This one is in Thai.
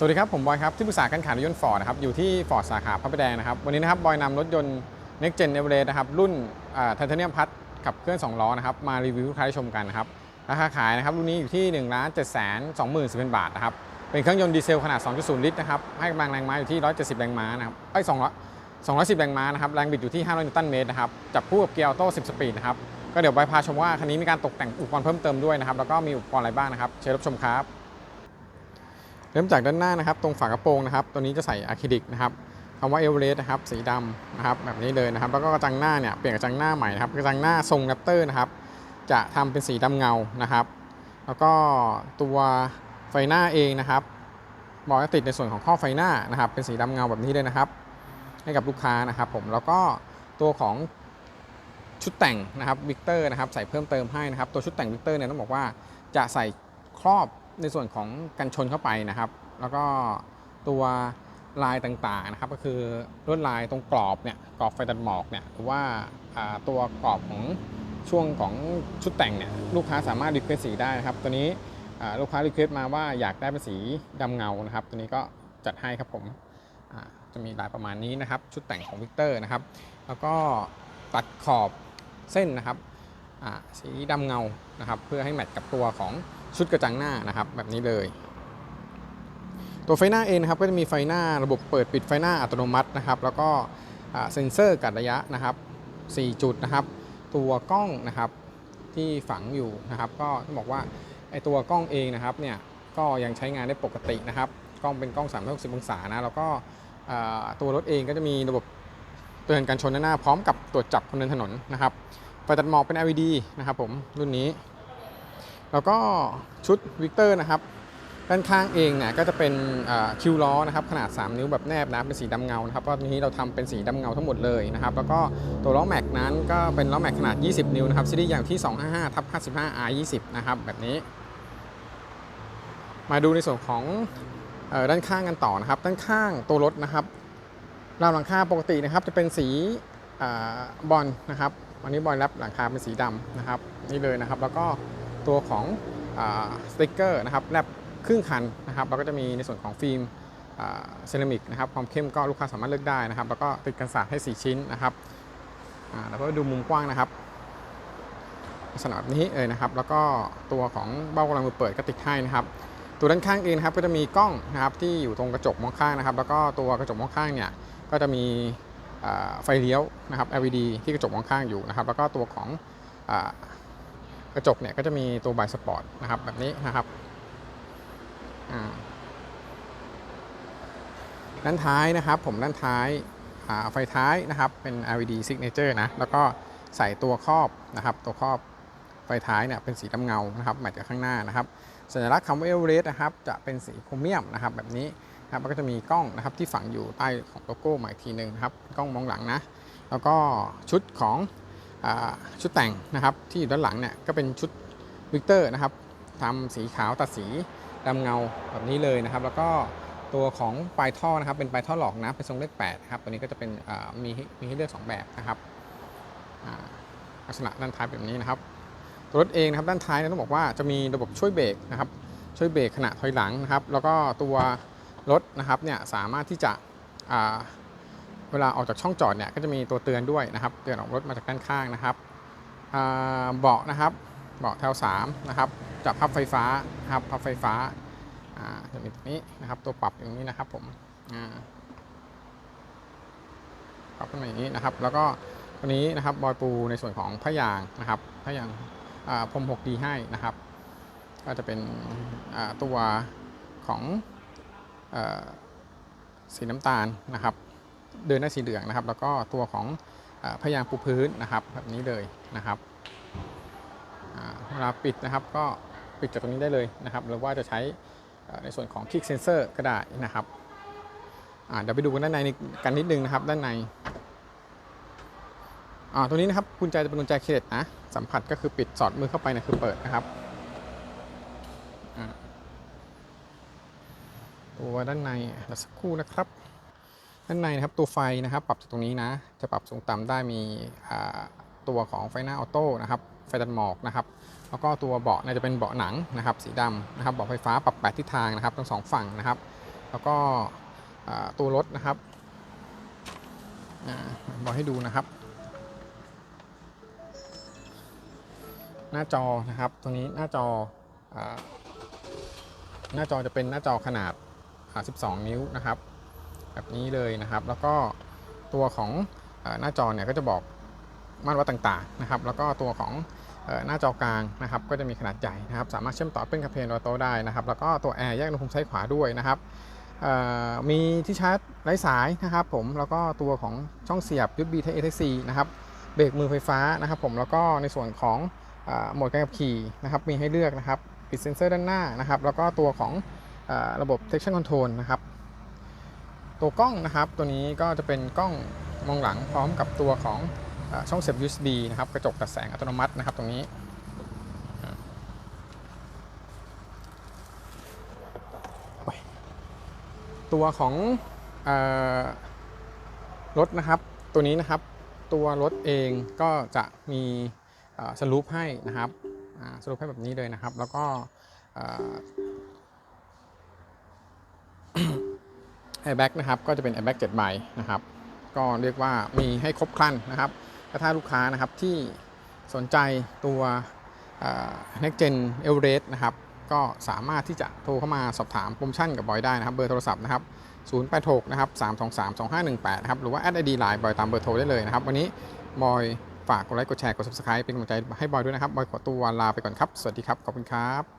สวัสดีครับ ผมบอยครับ ที่ปรึกษาการขายรถยนต์ฟอร์ดนะครับ อยู่ที่ฟอร์ดสาขาพระประแดงนะครับ วันนี้นะครับ บอยนำรถยนต์ Next Gen e v e r e s t นะครับ รุ่นไทเทเนียมพัดขับเคลื่อน 2 ล้อนะครับ มารีวิวให้ลูกค้าได้ชมกันนะครับ ราคาขายนะครับ รุ่นนี้อยู่ที่ 1 7 2 4 0 0 0 บาทนะครับ เป็นเครื่องยนต์ดีเซลขนาด 2.0 ลิตรนะครับ ให้กำลังแรงม้าอยู่ที่ 170 แรงม้านะครับไอ้ย200 210 แรงม้านะครับ แรงบิดอยู่ที่ 500 นิวตันเมตรนะครับ จับคู่กับเกียร์ออโต้ 10 สปีดนะครับ ก็เดี๋ยวบอยพาชมว่าคันนี้มีการตกแต่งอุปกรณ์เพิ่มเติมด้วยนะครับ แล้วก็มีอุปกรณ์อะไรบ้างนะครับ เชิญรับชมครับ ริ่มจากด้านหน้านะครับ ตรงฝากระโปรงนะครับ ตัวนี้จะใส่อะคริลิกนะครับคำว่าเอเวอเรสต์นะครับ สีดำนะครับ แบบนี้เลยนะครับ แล้วก็กระจังหน้าเนี่ย เปลี่ยนกระจังหน้าใหม่นะครับ กระจังหน้าทรงแรปเตอร์นะครับ จะทำเป็นสีดำเงานะครับ แล้วก็ตัวไฟหน้าเองนะครับ บอกจะติดในส่วนของข้อไฟหน้านะครับ เป็นสีดำเงาแบบนี้เลยนะครับ ให้กับลูกค้านะครับผม แล้วก็ตัวของชุดแต่งนะครับวิกเตอร์นะครับ ใส่เพิ่มเติมให้นะครับ ตัวชุดแต่งวิกเตอร์เนี่ยต้องบอกว่าจะใส่ครอบ ในส่วนของกันชนเข้าไปนะครับ แล้วก็ตัวลายต่างๆนะครับ ก็คือลวดลายตรงกรอบเนี่ยกรอบไฟตัดหมอกเนี่ยหรือว่าตัวกรอบของช่วงของชุดแต่งเนี่ยลูกค้าสามารถรีเควสสีได้นะครับ ตัวนี้ลูกค้ารีเควสมาว่าอยากได้เป็นสีดำเงานะครับ ตัวนี้ก็จัดให้ครับผมจะมีลายประมาณนี้นะครับ ชุดแต่งของวิกเตอร์นะครับ แล้วก็ตัดขอบเส้นนะครับสีดำเงานะครับ เพื่อให้แมทกับตัวของ ชุดกระจังหน้านะครับแบบนี้เลย ตัวไฟหน้าเองนะครับก็จะมีไฟหน้าระบบเปิดปิดไฟหน้าอัตโนมัตินะครับแล้วก็เซ็นเซอร์กัดระยะนะครับ 4 จุดนะครับ ตัวกล้องนะครับที่ฝังอยู่นะครับ ก็ต้องบอกว่าไอตัวกล้องเองนะครับเนี่ยก็ยังใช้งานได้ปกตินะครับ กล้องเป็นกล้อง360องศานะแล้วก็ตัวรถเองก็จะมีระบบเตือนการชนด้านหน้า พร้อมกับตรวจจับคนเดินถนนนะครับไฟตัดหมอกเป็น LED นะครับผมรุ่นนี้ แล้วก็ชุดวิกเตอร์นะครับด้านข้างเองเนี่ยก็จะเป็นคิวล้อนะครับขนาด 3 นิ้วแบบแนบนะเป็นสีดำเงานะครับก็นี้เราทำเป็นสีดำเงาทั้งหมดเลยนะครับแล้วก็ตัวล้อแม็กนั้นก็เป็นล้อแม็กขนาด 20 นิ้วนะครับซีรีส์อย่างที่ 255ทับ55 R20 นะครับแบบนี้ มาดูในส่วนของอด้านข้างกันต่อนะครับด้านข้างตัวรถนะครับราวหลังคาปกตินะครับจะเป็นสีอบอลนะครับวันนี้บอลแรปหลังคาเป็นสีดำนะครับนี่เลยนะครับแล้วก็ ตัวของอสติกเกอร์นะครับแรปครึ่งคันนะครับแล้วก็จะมีในส่วนของฟิล์มเซรามิกนะครับความเข้มก็ลูกค้าสามารถเลือกได้นะครับ แล้วก็ติดกันศาสตร์ให้ 4 ชิ้นนะครับแล้วก็ดูมุมกว้างนะครับลักษณะแบนี้เลยนะครับ แล้วก็ตัวของเบ้ากำลังมือเปิดก็ติดให้นะครับ ตัวด้านข้างเองนะครับก็จะมีกล้องนะครับที่อยู่ตรงกระจกมองข้างนะครับ แล้วก็ตัวกระจกมองข้างเนี่ยก็จะมีไฟเลี้ยวนะครับ LED ที่กระจกมองข้างอยู่นะครับ แล้วก็ตัวของ กระจกเนี่ยก็จะมีตัวบายสปอร์ตนะครับแบบนี้นะครับด้านท้ายนะครับผมด้านท้ายาไฟท้ายนะครับเป็น LED signature นะแล้วก็ใส่ตัวครอบนะครับตัวครอบไฟท้ายเนี่ยเป็นสีดำเงานะครับแมทกับข้างหน้านะครับสัญลักษณ์คำว่าเอเวอเรสต์นะครับจะเป็นสีโครเมียมนะครับแบบนี้นะครับแล้วก็จะมีกล้องนะครับที่ฝังอยู่ใต้ของโลโก้ใหม่ทีหนึ่งนะครับกล้องมองหลังนะแล้วก็ชุดของ ชุดแต่งนะครับที่อยู่ด้านหลังเนี่ยก็เป็นชุดวิกเตอร์นะครับทำสีขาวตัดสีดำเงาแบบนี้เลยนะครับ แล้วก็ตัวของปลายท่อนะครับ เป็นปลายท่อหลอกนะเป็นทรงเลข8นะครับตัวนี้ก็จะเป็นมีมีให้เลือก 2 แบบนะครับอักษณะด้านท้ายแบบนี้นะครับตัวรถเองนะครับด้านท้ายเนี่ยต้องบอกว่าจะมีระบบช่วยเบรกนะครับช่วยเบรกขณะถอยหลังนะครับ แล้วก็ตัวรถนะครับเนี่ยสามารถที่จะ เวลาออกจากช่องจอดเนี่ยก็จะมีตัวเตือนด้วยนะครับ เตือนออกรถมาจากด้านข้างนะครับเบาะนะครับ เบาะแถว3นะครับจะพับไฟฟ้าครับพับไฟฟ้าจะมีตรงนี้นะครับตัวปรับอย่างนี้นะครับผมปรับขึ้นมาอย่างนี้นะครับ แล้วก็ตัวนี้นะครับบอยปูในส่วนของผ้ายางนะครับผ้ายางพรม 6D ให้นะครับ ก็จะเป็นตัวของอสีน้ำตาลนะครับ เดินได้สีเหลืองนะครับ แล้วก็ตัวของอพยางปูพื้นนะครับ แบบนี้เลยนะครับเวลาปิดนะครับก็ปิดจากตรงนี้ได้เลยนะครับ หรือว่าจะใช้ในส่วนของคลิกเซนเซอร์ก็ได้นะครับเดี๋ยวไปดูกันด้านในกันนิดนึงนะครับ ด้านในตัวนี้นะครับกุญแจจะเป็นกุญแจเครดนะสัมผัสก็คือปิดสอดมือเข้าไปนะคือเปิดนะครับตัวด้านในสักครู่นะครับ ด้านในนะครับตัวไฟนะครับปรับจากตรงนี้นะ จะปรับสูงต่ำได้มีตัวของไฟหน้าออโต้นะครับไฟตัดหมอกนะครับแล้วก็ตัวเบาะเนี่ยจะเป็นเบาะหนังนะครับ สีดำนะครับเบาะไฟฟ้าปรับแปดทิศทางนะครับทั้งสองฝั่งนะครับ แล้วก็ตัวรถนะครับอ่าบอกให้ดูนะครับ หน้าจอนะครับตรงนี้หน้าจออหน้าจอจะเป็นหน้าจอขนาด 12 นิ้วนะครับ แบบนี้เลยนะครับ แล้วก็ตัวของหน้าจอเนี่ยก็จะบอกมาตรวัดต่างๆนะครับ แล้วก็ตัวของหน้าจอกลางนะครับ ก็จะมีขนาดใหญ่นะครับ สามารถเชื่อมต่อเป็นกับเพลนโตได้นะครับ แล้วก็ตัวแอร์แยกอุณหภูมิซ้ายขวาด้วยนะครับมีที่ชาร์จไร้สายนะครับ ผมแล้วก็ตัวของช่องเสียบ USB Type A Type C นะครับเบรกมือไฟฟ้านะครับผมแล้วก็ในส่วนของโหมดการขับขี่นะครับมีให้เลือกนะครับปิดเซ็นเซอร์ด้านหน้านะครับ แล้วก็ตัวของระบบ traction control นะครับ ตัวกล้องนะครับตัวนี้ก็จะเป็นกล้องมองหลังพร้อมกับตัวของช่องเสียบ USB นะครับกระจกตัดแสงอัตโนมัตินะครับตรงนี้ตัวของอรถนะครับตัวนี้นะครับตัวรถเองก็จะมีสลูปให้นะครับสรุปให้แบบนี้เลยนะครับ แล้วก็ แอร์แบ็กนะครับก็จะเป็นแอร์แบ็ก7ใบนะครับก็เรียกว่ามีให้ครบครันนะครับก็ถ้าลูกค้านะครับที่สนใจตัว Next Gen e v e r e s t นะครับก็สามารถที่จะโทรเข้ามาสอบถามโปรโมชั่นกับบอยได้นะครับ เบอร์โทรศัพท์นะครับ 086 นะครับ 323 2518 นะครับ หรือว่าแอดไอดีไลน์บอยตามเบอร์โทรได้เลยนะครับ วันนี้บอยฝากกดไลค์กดแชร์กด subscribe เป็นกำลังใจให้บอยด้วยนะครับ บอยขอตัวลาไปก่อนครับ สวัสดีครับ ขอบคุณครับ